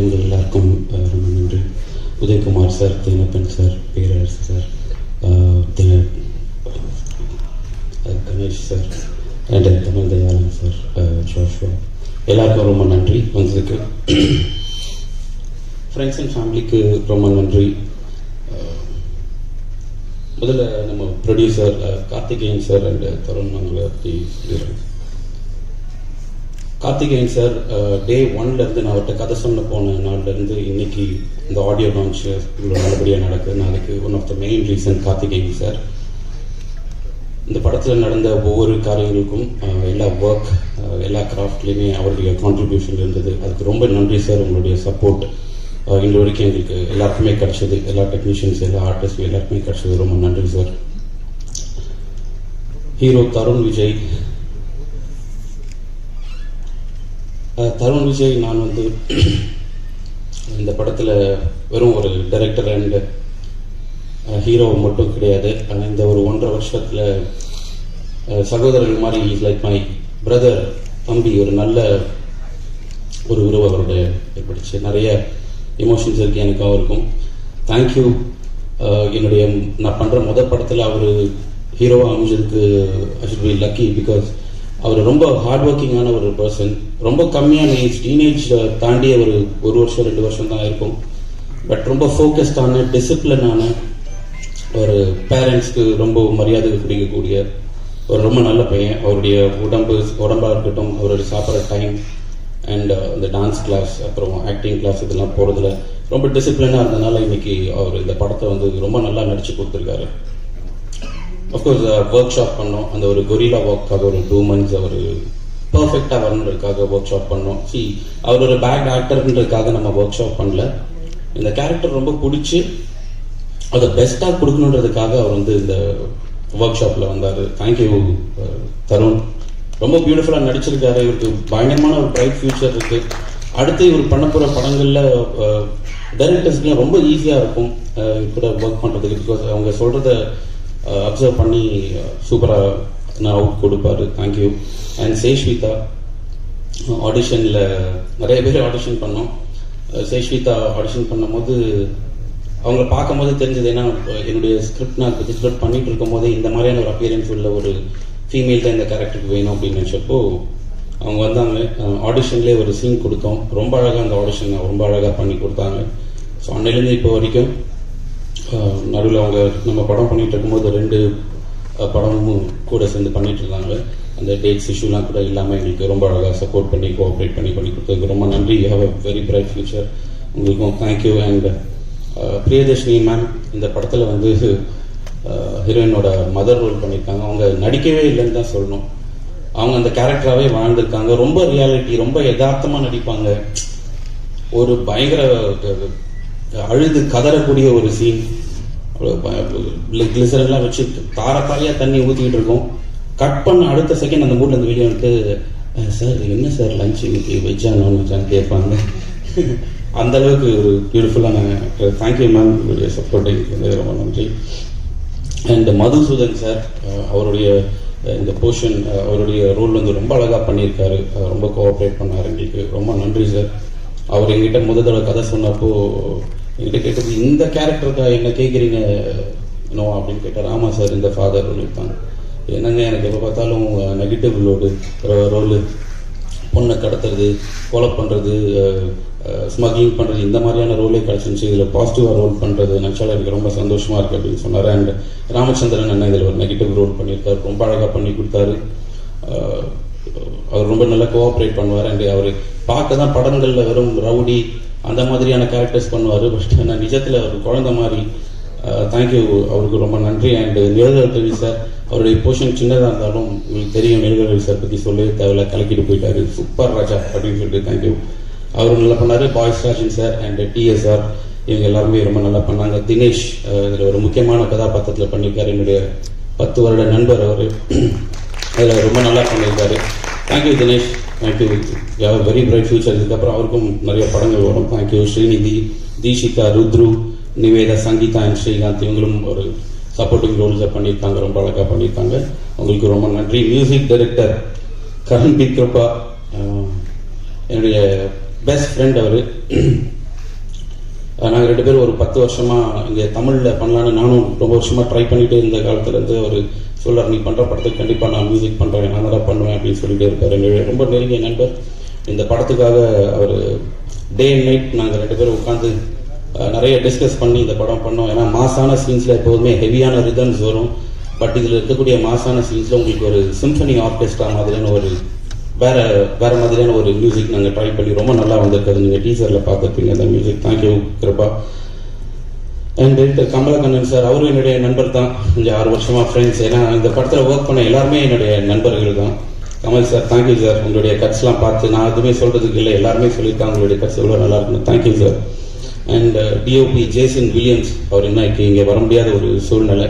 வந்திருக்கும் பெரியவங்க எல்லாருக்கும் ரொம்ப நன்றி. Udhayakumar sir Thinappan sir Perarasu sir தின- Ganesh sir and Tamil Dhayalan sir Joshua. எல்லாருக்கும் ரொம்ப நன்றி. வந்ததுக்கு ஃப்ரெண்ட்ஸ் அண்ட் ஃபேமிலிக்கு ரொம்ப நன்றி. முதல்ல நம்ம producer Karthikeyan sir and Tharun அவங்களை பற்றி சொல்லிடுறேன். கார்த்திகேயன் சார் டே ஒன்லேருந்து நான் அவர்கிட்ட கதை சொல்ல போன நாள்லேருந்து இன்னைக்கு இந்த ஆடியோ லான்ச் இவ்வளோ நல்லபடியாக நடக்குது நாளைக்கு one of the main reason Karthikeyan sir இந்த படத்தில் நடந்த ஒவ்வொரு காரியங்களுக்கும் எல்லா ஒர்க் எல்லா கிராஃப்ட்லேயுமே அவருடைய கான்ட்ரிபியூஷன் இருந்தது. அதுக்கு ரொம்ப நன்றி சார் உங்களுடைய சப்போர்ட் இன்று வரைக்கும் எங்களுக்கு எல்லாருக்குமே கிடைச்சது. எல்லா டெக்னீஷியன்ஸ் எல்லா ஆர்டிஸ்ட் எல்லாருக்குமே கிடைச்சது. ரொம்ப நன்றி சார் ஹீரோ தருண் விஜய் தருண் விஜய் நான் வந்து இந்த படத்தில் வெறும் ஒரு டைரக்டர் அண்டு ஹீரோ மட்டும் கிடையாது. ஆனால் இந்த ஒரு ஒன்றரை வருஷத்தில் சகோதரர்கள் மாதிரி இஸ் லைக் மை பிரதர் தம்பி ஒரு நல்ல ஒரு உறவு அவருடைய ஏற்பட்டுச்சு. நிறைய எமோஷன்ஸ் இருக்கு எனக்கு அவருக்கும் தேங்க்யூ என்னுடைய நான் பண்ணுற முதல் படத்தில் அவர் ஹீரோவாக அமைஞ்சதுக்கு I should be lucky because அவர் ரொம்ப ஹார்ட் ஒர்க்கிங்கான ஒரு பர்சன் ரொம்ப கம்மியான ஏஜ் டீனேஜ் தாண்டிய ஒரு ஒரு வருஷம் ரெண்டு வருஷம் தான் இருக்கும். பட் ரொம்ப ஃபோக்கஸ்டான டிசிப்ளினான ஒரு பேரண்ட்ஸ்க்கு ரொம்ப மரியாதை பிடிக்கக்கூடிய ஒரு ரொம்ப நல்ல பையன். அவருடைய உடம்பு உடம்பாக இருக்கட்டும் அவருடைய சாப்பிட்ற டைம் அண்ட் uh, இந்த டான்ஸ் கிளாஸ் அப்புறம் ஆக்டிங் கிளாஸ் இதெல்லாம் போகிறதுல ரொம்ப டிசிப்ளினாக இருந்ததுனால இன்னைக்கு அவர் இந்த படத்தை வந்து ரொம்ப நல்லா நடிச்சு கொடுத்துருக்காரு. அஃப்கோர்ஸ் ஒர்க் ஷாப் uh, பண்ணோம். அந்த ஒரு கொரிலா ஒர்க்காக ஒரு டூ மந்த்ஸ் அவர் பர்ஃபெக்டாக வரணுன்றதுக்காக ஒர்க் ஷாப் பண்ணோம். சி அவர் ஒரு பேக் ஆக்டர்ன்றதுக்காக நம்ம ஒர்க் ஷாப் பண்ணல. இந்த கேரக்டர் ரொம்ப பிடிச்சி அதை பெஸ்ட்டாக கொடுக்கணுன்றதுக்காக அவர் வந்து இந்த ஒர்க் ஷாப்பில் வந்தார். தேங்க்யூ தருண் ரொம்ப பியூட்டிஃபுல்லாக நடிச்சிருக்காரு. இவருக்கு பயங்கரமான ஒரு பிரைட் ஃபியூச்சர் இருக்குது அடுத்து இவர் பண்ண போகிற படங்களில் டைரக்டர்ஸ்க்குலாம் uh, ரொம்ப ஈஸியாக இருக்கும். Uh, இவர் கூட ஒர்க் பண்ணுறதுக்கு பிகாஸ் அவங்க சொல்கிறத அப்சர்வ் uh, பண்ணி சூப்பராக நான் அவுட் கொடுப்பாரு தேங்க்யூ அண்ட் சேஷ்விதா ஆடிஷனில் நிறைய பேர் ஆடிஷன் பண்ணோம். சேஷ்விதா ஆடிஷன் பண்ணும்போது அவங்கள பார்க்கும்போது தெரிஞ்சது ஏன்னா என்னுடைய ஸ்கிரிப்ட் நான் ஸ்கிரிப்ட் பண்ணிட்டு இருக்கும்போது இந்த மாதிரியான ஒரு அப்பியரன்ஸ் உள்ள ஒரு ஃபீமேல் தான் இந்த கேரக்டருக்கு வேணும் அப்படின்னு நினச்சப்போ அவங்க வந்தாங்க. ஆடிஷன்லேயே ஒரு சீன் கொடுத்தோம். ரொம்ப அழகாக அந்த ஆடிஷன் ரொம்ப அழகாக பண்ணி கொடுத்தாங்க. ஸோ அன்னையிலேருந்து இப்போ வரைக்கும் நடுவில் அவங்க நம்ம படம் பண்ணிகிட்டு இருக்கும்போது ரெண்டு படமும் கூட சேர்ந்து பண்ணிட்டு இருந்தாங்க அந்த டேட்ஸ் இஷ்யூலாம் கூட இல்லாமல் எங்களுக்கு ரொம்ப அழகாக சப்போர்ட் பண்ணி கோஆப்ரேட் பண்ணி பண்ணி கொடுத்ததுக்கு ரொம்ப நன்றி. You have a very bright future உங்களுக்கும் thank you and Priyadharshini ma'am இந்த படத்தில் வந்து ஹீரோயினோட மதர் ரோல் பண்ணியிருக்காங்க அவங்க நடிக்கவே இல்லைன்னு தான் சொல்லணும். அவங்க அந்த கேரக்டராகவே வாழ்ந்திருக்காங்க. ரொம்ப ரியாலிட்டி ரொம்ப யதார்த்தமாக நடிப்பாங்க. ஒரு பயங்கர அழுது கதறக்கூடிய ஒரு சீன் கிளிசரெல்லாம் வச்சு தார தண்ணி ஊற்றிக்கிட்டு இருக்கோம். கட் பண்ண அடுத்த செகண்ட் அந்த மூட்டில் அந்த வெளியே வந்துட்டு சார் என்ன சார் லஞ்ச் இன்னைக்கு? வெஜ்ஜா நான் வெஜ்ஜான்னு கேட்பாங்க. அந்த அளவுக்கு ஒரு பியூட்டிஃபுல்லான தேங்க்யூ மேம் உங்களுடைய சப்போர்ட்டிங் ரொம்ப நன்றி. அண்ட் மதுசூதன் சார் அவருடைய இந்த போர்ஷன் அவருடைய ரோல் வந்து ரொம்ப அழகாக பண்ணியிருக்காரு. ரொம்ப கோஆப்ரேட் பண்ணார். எங்களுக்கு ரொம்ப நன்றி சார் அவர் எங்கிட்ட முதல் தடவை கதை சொன்னப்போ என்கிட்ட கேட்டது இந்த கேரக்டருக்கா என்ன கேட்குறீங்க நோ அப்படின்னு கேட்டார். ஆமாம் சார் இந்த ஃபாதர் சொல்லியிருப்பாங்க இருப்பாங்க என்னங்க எனக்கு எப்போ பார்த்தாலும் நெகட்டிவ் ரோடு ரோலு பொண்ணை கடத்துறது கொலை பண்ணுறது ஸ்மக்லிங் பண்ணுறது இந்த மாதிரியான ரோலே கிடச்சிருந்துச்சு. இதில் பாசிட்டிவாக ரோல் பண்ணுறது நினச்சாலும் எனக்கு ரொம்ப சந்தோஷமாக இருக்குது அப்படின்னு சொன்னார். அண்ட் ராமச்சந்திரன் அண்ணன் இதில் ஒரு நெகட்டிவ் ரோல் பண்ணியிருக்காரு. ரொம்ப அழகாக பண்ணி கொடுத்தாரு. அவர் ரொம்ப நல்லா கோஆப்ரேட் பண்ணுவார். அண்ட் அவர் பார்க்க தான் படங்களில் வெறும் ரவுடி அந்த மாதிரியான கேரக்டர்ஸ் பண்ணுவார். பட் ஆனால் நிஜத்தில் அவர் குழந்தை மாதிரி தேங்க்யூ அவருக்கு ரொம்ப நன்றி. அண்டு நிழல்கவி சார் அவருடைய போர்ஷன் சின்னதாக இருந்தாலும் உங்களுக்கு தெரியும் நிழல்கவி சார் பற்றி சொல்லவே தேவையில்ல. கலக்கிட்டு போயிட்டாரு. சூப்பர் ராஜா அப்படின்னு சொல்லிட்டு தேங்க்யூ அவர் நல்லா பண்ணார். Boys Rajan sir and TSR இவங்க எல்லாருமே ரொம்ப நல்லா பண்ணாங்க. தினேஷ் இதில் ஒரு முக்கியமான கதாபாத்திரத்தில் பண்ணியிருக்காரு. என்னுடைய பத்து வருட நண்பர் அவர். அதில் ரொம்ப நல்லா பண்ணியிருக்காரு. Thank you Dinesh thank you யார் வெரி பிரைட் ஃபியூச்சர் இதுக்கப்புறம் அவருக்கும் நிறைய படங்கள் வரும் thank you Srinidhi Dheeshika Rudhru Nivetha Sangeetha and Srikanth இவங்களும் ஒரு சப்போர்ட்டிங் ரோல்ஸை பண்ணியிருக்காங்க ரொம்ப அழகாக பண்ணியிருக்காங்க. உங்களுக்கு ரொம்ப நன்றி. மியூசிக் டைரக்டர் கரண் பிக்ரப்பா என்னுடைய பெஸ்ட் ஃப்ரெண்ட் அவர். நாங்கள் ரெண்டு பேரும் ஒரு பத்து வருஷமாக இங்கே தமிழில் பண்ணலான்னு நானும் ரொம்ப வருஷமாக ட்ரை பண்ணிகிட்டே இருந்த காலத்துலேருந்து அவர் சொல்கிறார் நீ பண்ணுற படத்துக்கு கண்டிப்பாக நான் மியூசிக் பண்ணுறேன் நான் தான் பண்ணுவேன் அப்படின்னு சொல்லிட்டு இருப்பாரு என்னுடைய ரொம்ப நெருங்கிய நண்பர். இந்த படத்துக்காக அவர் டே அண்ட் நைட் நாங்கள் ரெண்டு பேரும் உட்காந்து நிறைய டிஸ்கஸ் பண்ணி இந்த படம் பண்ணோம். ஏன்னா மாசான சீன்ஸில் எப்போதுமே ஹெவியான ரிதம்ஸ் வரும். பட் இதில் இருக்கக்கூடிய மாசான சீன்ஸில் உங்களுக்கு ஒரு சிம்பனி ஆர்கெஸ்ட்ரா மாதிரியான ஒரு வேற வேற மாதிரியான ஒரு மியூசிக் நாங்கள் ட்ரை பண்ணி ரொம்ப நல்லா வந்திருக்குது நீங்கள் டீச்சரில் பார்த்துருப்பீங்க அந்த music thank you Kiruppa and director Kamalakannan sir அவரும் என்னுடைய நண்பர் தான். கொஞ்சம் ஆறு வருஷமாக ஃப்ரெண்ட்ஸ் ஏன்னா இந்த படத்தில் ஒர்க் பண்ண எல்லாருமே என்னுடைய நண்பர்கள் தான். கமல் சார் தேங்க்யூ சார் உங்களுடைய கட்ஸ்லாம் பார்த்து நான் எதுவுமே சொல்கிறதுக்கு இல்லை. எல்லாருமே சொல்லியிருக்காங்க. உங்களுடைய கட்ஸ் எவ்வளோ நல்லா இருக்குன்னு. Thank you sir and DOP Jason Williams அவர் இன்னைக்கு இங்கே வர முடியாத ஒரு சூழ்நிலை.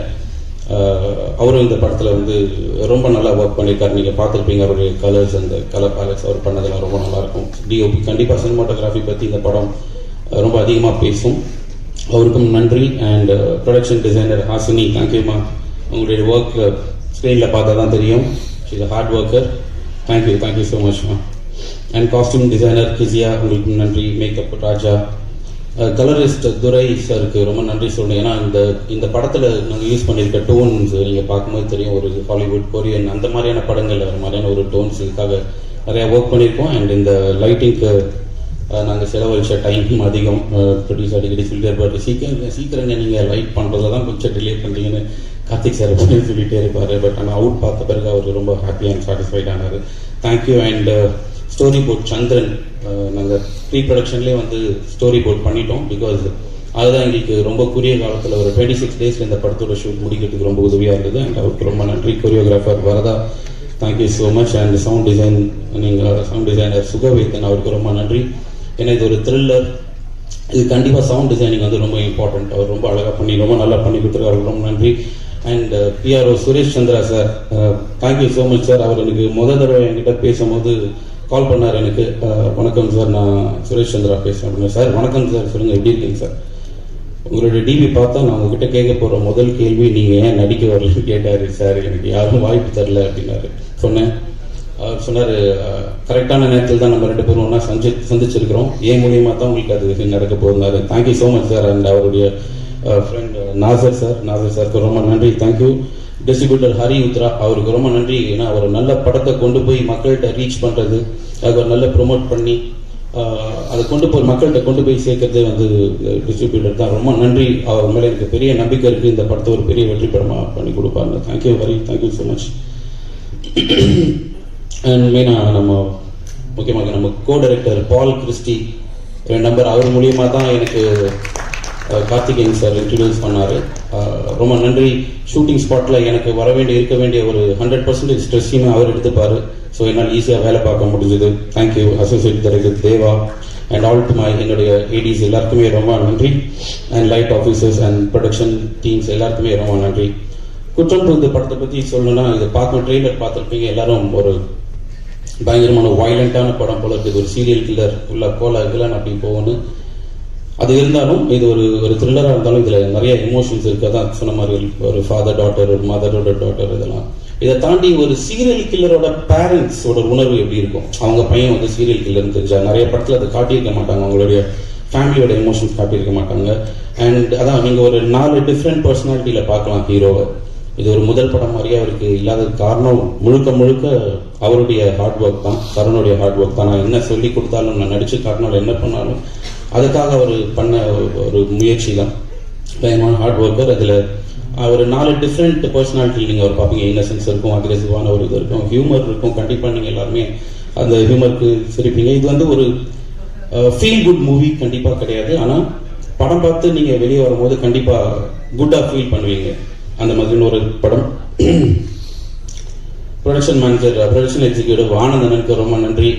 Uh, அவரும் இந்த படத்தில் வந்து ரொம்ப நல்லா ஒர்க் பண்ணியிருக்காரு. நீங்கள் பார்த்துருப்பீங்க அவருடைய கலர்ஸ் அந்த கலர் பேலட்ஸ் அவர் பண்ணதெல்லாம் ரொம்ப நல்லாயிருக்கும் டிஓபி கண்டிப்பாக சினிமாட்டோகிராஃபி பற்றி இந்த படம் uh, ரொம்ப அதிகமாக பேசும். அவருக்கும் நன்றி. அண்ட் ப்ரொடக்ஷன் டிசைனர் ஹாசினி தேங்க்யூமா உங்களுடைய ஒர்க் ஸ்க்ரீனில் uh, பார்த்தா தான் தெரியும். Is hard worker thank you thank you so மச்மா and costume designer Kisiya உங்களுக்கு நன்றி. Makeup Raja. Uh, colourist Durai சாருக்கு ரொம்ப நன்றி சொல்லணும். ஏன்னா இந்த இந்த படத்தில் நாங்கள் யூஸ் பண்ணியிருக்க டோன்ஸ் நீங்கள் பார்க்கும்போது தெரியும். ஒரு ஹாலிவுட் கொரியன் அந்த மாதிரியான படங்கள் அந்த மாதிரியான ஒரு டோன்ஸுக்காக நிறையா ஒர்க் பண்ணியிருக்கோம் அண்ட் இந்த லைட்டிங்க்கு நாங்கள் செலவழித்த டைம் அதிகம். ப்ரொடியூஸ் அடிக்கடி சொல்லிட்டே இருப்பார் சீக்கிரம் சீக்கிரங்க நீங்கள் லைட் பண்ணுறதுல தான் கொஞ்சம் டிலே பண்ணுறீங்கன்னு கார்த்திக் சார் அப்படின்னு சொல்லிட்டே இருப்பார். பட் ஆனால் அவுட் பார்த்த பிறகு அவர் ரொம்ப ஹாப்பி அண்ட் சாட்டிஸ்ஃபைட் ஆனார். Thank you and storyboard Chandran நாங்கள் ப்ரீ ப்ரொடக்ஷன்லேயே வந்து ஸ்டோரி போர்ட் பண்ணிட்டோம் பிகாஸ் அதுதான் எங்களுக்கு ரொம்ப குறுகிய காலத்தில் ஒரு டுவெண்ட்டி சிக்ஸ் டேஸில் இந்த படத்தோட ஷூட் முடிக்கிறதுக்கு ரொம்ப உதவியாக இருந்தது. அண்ட் அவருக்கு ரொம்ப நன்றி. Choreographer Varadha thank you so much and sound design நீங்கள் சவுண்ட் டிசைனர் சுகவேதன் அவருக்கு ரொம்ப நன்றி. ஏன்னா இது ஒரு த்ரில்லர் இது கண்டிப்பாக சவுண்ட் டிசைனிங் வந்து ரொம்ப இம்பார்ட்டன்ட் அவர் ரொம்ப அழகாக பண்ணி ரொம்ப நல்லா பண்ணி கொடுத்துருக்காரு. ரொம்ப நன்றி. And PRO Suresh Chandra sir thank you so much sir அவர் எனக்கு முத தடவை என்கிட்ட பேசும்போது கால் பண்ணார் எனக்கு. Uh, வணக்கம் சார் நான் சுரேஷ் சந்திரா பேசுகிறேன் அப்படின்னு சார் வணக்கம் சார் சொல்லுங்கள் எப்படி இருக்கீங்க சார் உங்களுடைய டிவி பார்த்தா நான் உங்ககிட்ட கேட்க போகிற முதல் கேள்வி நீங்கள் ஏன் நடிக்க வரலன்னு கேட்டார் சார் எனக்கு யாரும் வாய்ப்பு தரல அப்படின்னாரு. சொன்னேன். அவர் சொன்னார் கரெக்டான நேரத்தில் தான் நம்ம ரெண்டு பேரும் ஒன்றா சந்தி சந்திச்சிருக்கிறோம். ஏன் மூலியமாக தான் உங்களுக்கு அது நடக்க போகிறாரு thank you so much sir and அவருடைய ஃப்ரெண்ட் நாசர் சார் நாசர் சாருக்கு ரொம்ப நன்றி. தேங்க்யூ டிஸ்ட்ரிபியூட்டர் ஹரி உத்ரா அவருக்கு ரொம்ப நன்றி. ஏன்னா அவர் நல்ல படத்தை கொண்டு போய் மக்கள்கிட்ட ரீச் பண்ணுறது அது நல்ல ப்ரொமோட் பண்ணி அதை கொண்டு போய் மக்கள்கிட்ட கொண்டு போய் சேர்க்கறதே வந்து டிஸ்ட்ரிபியூட்டர் தான். ரொம்ப நன்றி. அவர் மேலே எனக்கு பெரிய நம்பிக்கை இருக்குது இந்த படத்தை ஒரு பெரிய வெற்றி படமாக பண்ணி கொடுப்பாங்க thank you very thank you so much and மெயினாக நம்ம முக்கியமாக நம்ம கோ டைரக்டர் பால் கிறிஸ்டி என் நம்பர் அவர் மூலியமாக தான் எனக்கு கார்த்திகேயன் சார் இன்ட்ரடியூஸ் பண்ணார். ரொம்ப நன்றி. ஷூட்டிங் ஸ்பாட்டில் எனக்கு வர வேண்டிய இருக்க வேண்டிய ஒரு ஹண்ட்ரட் பர்சன்டேஜ் ஸ்ட்ரெஸ்ஸையுமே அவர் எடுத்துப்பார். ஸோ என்னால் ஈஸியாக வேலை பார்க்க முடிஞ்சது. Thank you associate director Deva and all to my என்னுடைய ஏடிஸ் எல்லாருக்குமே ரொம்ப நன்றி. And light officers and production teams எல்லாருக்குமே ரொம்ப நன்றி. குற்றம் இந்த படத்தை பற்றி சொல்லணும்னா இதை பார்க்க ட்ரெய்லர் பார்த்துருப்பீங்க. எல்லாரும் ஒரு பயங்கரமான வயலண்டான படம் போல இருக்குது. ஒரு சீரியல் கில்லர் உள்ள கோலா கிலன் அப்படி போகணும் அது இருந்தாலும் இது ஒரு ஒரு த்ரில்லராக இருந்தாலும் இதில் நிறைய எமோஷன்ஸ் இருக்குது அதான் சொன்ன மாதிரி ஒரு ஃபாதர் டாட்டர் ஒரு மதரோட டாட்டர் இதெல்லாம். இதை தாண்டி ஒரு சீரியல் கில்லரோட பேரண்ட்ஸோட உணர்வு எப்படி இருக்கும்? அவங்க பையன் வந்து சீரியல் கில்லர்னு தெரிஞ்சா நிறைய படத்தில் அதை காட்டியிருக்க மாட்டாங்க. அவங்களுடைய ஃபேமிலியோட எமோஷன்ஸ் காட்டியிருக்க மாட்டாங்க. அண்ட் அதான் நீங்கள் ஒரு நாலு டிஃப்ரெண்ட் பர்சனாலிட்டியில் பார்க்கலாம் ஹீரோவை இது ஒரு முதல் படம் மாதிரியே அவருக்கு இல்லாத காரணம் முழுக்க முழுக்க அவருடைய ஹார்ட் ஒர்க் தான். கருணுடைய ஹார்ட் ஒர்க் தான். நான் என்ன சொல்லி கொடுத்தாலும் நான் நடிச்சு காட்டினாலும் என்ன பண்ணாலும் அதுக்காக அவர் பண்ண ஒரு முயற்சி தான். பயமான ஹார்ட் ஒர்க்கர் அதில். ஒரு நாலு டிஃப்ரெண்ட் பர்சனாலிட்டி நீங்கள் அவர் பார்ப்பீங்க. இன்னசென்ஸ் இருக்கும் அக்ரெசிவான ஒரு இது இருக்கும் ஹியூமர் இருக்கும். கண்டிப்பாக நீங்கள் எல்லாருமே அந்த ஹியூமருக்கு சிரிப்பீங்க. இது வந்து ஒரு ஃபீல் குட் மூவி கண்டிப்பாக கிடையாது. ஆனால் படம் பார்த்து நீங்கள் வெளியே வரும்போது கண்டிப்பாக குட்டாக ஃபீல் பண்ணுவீங்க. அந்த மாதிரின்னு ஒரு படம். ப்ரொடக்ஷன் மேனேஜர் ப்ரொடக்ஷன் எக்ஸிக்யூட்டிவ் ஆனந்தனுக்கு ரொம்ப நன்றி.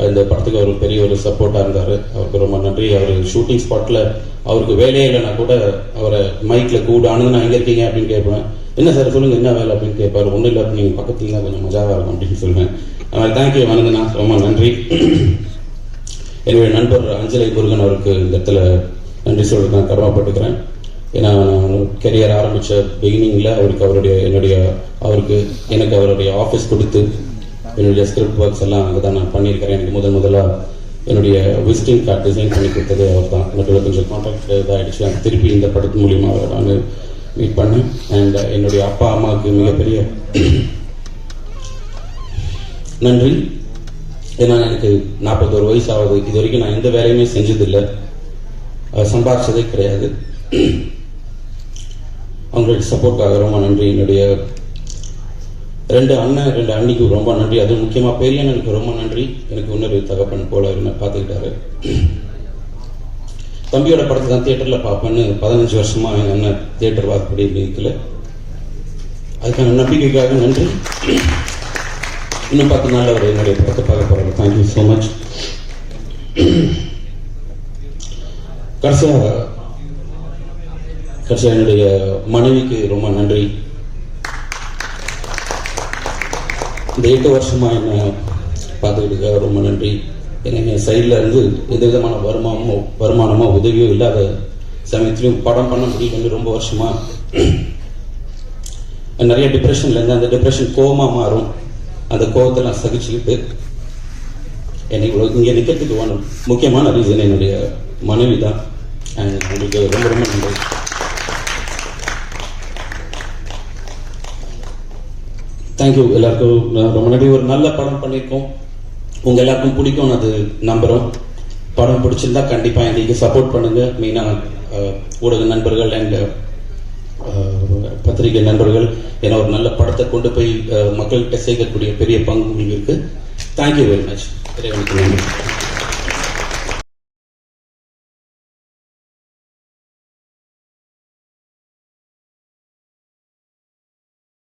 இந்த படத்துக்கு அவர் பெரிய ஒரு சப்போர்ட்டாக இருந்தார். அவருக்கு ரொம்ப நன்றி. அவர் ஷூட்டிங் ஸ்பாட்டில் அவருக்கு வேலையே இல்லைனா கூட அவரை மைக்கில் கூட நான் எங்கே இருக்கீங்க? அப்படின்னு கேட்பேன். என்ன சார் சொல்லுங்கள் என்ன வேலை? அப்படின்னு கேட்பார். ஒன்றும் இல்லை நீங்கள் பக்கத்துல தான் கொஞ்சம் மஜாவாக இருக்கும் அப்படின்னு சொல்லுவேன். அதனால் தேங்க்யூ ஆனந்தனா ரொம்ப நன்றி. என்னுடைய நண்பர் அஞ்சலை முருகன் அவருக்கு இந்த இடத்துல நன்றி சொல்றது நான் கடமைப்பட்டுக்கிறேன். ஏன்னா கெரியர் ஆரம்பித்த பிகினிங்கில் அவருக்கு அவருடைய என்னுடைய அவருக்கு எனக்கு அவருடைய ஆஃபீஸ் கொடுத்து என்னுடைய ஸ்கிரிப்ட் ஒர்க்ஸ் எல்லாம் அங்கே தான் நான் பண்ணியிருக்கிறேன். எனக்கு முதன் முதலாக என்னுடைய விசிட்டிங் கார்டு டிசைன் பண்ணி கொடுத்தது அவர் தான் எனக்கு கொஞ்சம் கான்டாக்ட் இதாகிடுச்சு நான் திருப்பி இந்த படத்து மூலியமாக அவரை நான் மீட் பண்ணேன். அண்ட் என்னுடைய அப்பா அம்மாவுக்கு மிகப்பெரிய நன்றி. ஏன்னா எனக்கு நாற்பத்தோரு வயசு ஆகுது. இது வரைக்கும் நான் எந்த வேலையுமே செஞ்சதில்லை. அஹ் சம்பாரிச்சதே கிடையாது. அவங்களுக்கு சப்போர்ட்டாக ரொம்ப நன்றி. என்னுடைய ரெண்டு அண்ணன் ரெண்டு அண்ணிக்கு ரொம்ப நன்றி. அது முக்கியமாக பெரிய அண்ணனுக்கு ரொம்ப நன்றி. எனக்கு இன்னொரு தகப்பன் போல என்ன பார்த்துக்கிட்டாரு. தம்பியோட படத்தை தான் தியேட்டரில் பார்ப்பேன்னு பதினஞ்சு வருஷமாக எங்கள் அண்ணன் தியேட்டர் வாக்குப்படி இருக்கல அதுக்கான நம்பிக்கைக்காக நன்றி. இன்னும் பத்து நாளில் அவர் என்னுடைய படத்தை பார்க்க போறாரு. தேங்க்யூ ஸோ மச் கடைசியாக கடைசியாக என்னுடைய மனைவிக்கு ரொம்ப நன்றி. இந்த எட்டு வருஷமா என்ன பார்த்துக்கிட்டு ரொம்ப நன்றி. ஏன்னா சைடில் இருந்து எந்த விதமான வருமானமோ வருமானமோ உதவியோ இல்லாத சமயத்துலையும் படம் பண்ண முடியலன்னு ரொம்ப வருஷமா. நிறைய டிப்ரெஷன்லேருந்து அந்த டிப்ரெஷன் கோபமாக மாறும். அந்த கோபத்தை நான் சகிச்சுக்கிட்டு என்னை இவ்வளோ இங்கே நிற்கிறதுக்கு முக்கியமான ரீசன் என்னுடைய மனைவி தான் உங்களுக்கு ரொம்ப ரொம்ப நன்றி. தேங்க்யூ எல்லாருக்கும். நான் ரொம்ப நன்றி. ஒரு நல்ல படம் பண்ணியிருக்கோம் உங்க எல்லாருக்கும் பிடிக்கும். அது நம்புறோம். படம் பிடிச்சிருந்தா கண்டிப்பா எங்களுக்கு சப்போர்ட் பண்ணுங்க. மெயினா ஊடக நண்பர்கள் அண்ட் பத்திரிகை நண்பர்கள். ஏன்னா ஒரு நல்ல படத்தை கொண்டு போய் மக்கள்கிட்ட சேர்க்கக்கூடிய பெரிய பங்கு உங்களுக்கு இருக்கு. தேங்க்யூ வெரி மச் இறைவனுக்கு நன்றி.